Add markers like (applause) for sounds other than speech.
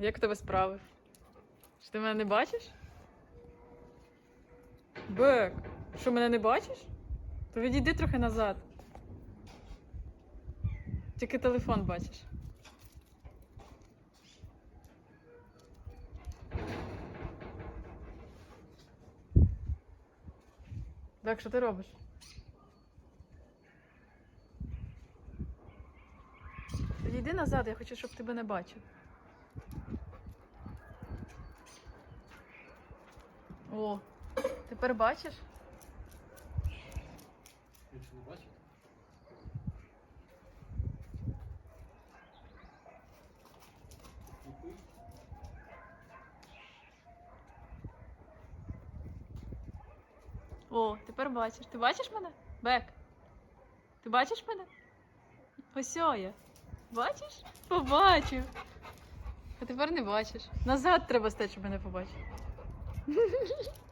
Як в тебе справи? Що ти мене не бачиш? Бек, що мене не бачиш? То відійди трохи назад. Тільки телефон бачиш. Бек, що ти робиш? Відійди назад, я хочу, щоб тебе не бачив. О, тепер бачиш? Не. О, тепер бачиш. Ти бачиш мене? Бек. Ти бачиш мене? Ось я. Бачиш? Побачив. А тепер не бачиш. Назад треба стати, щоб мене побачив. (laughs)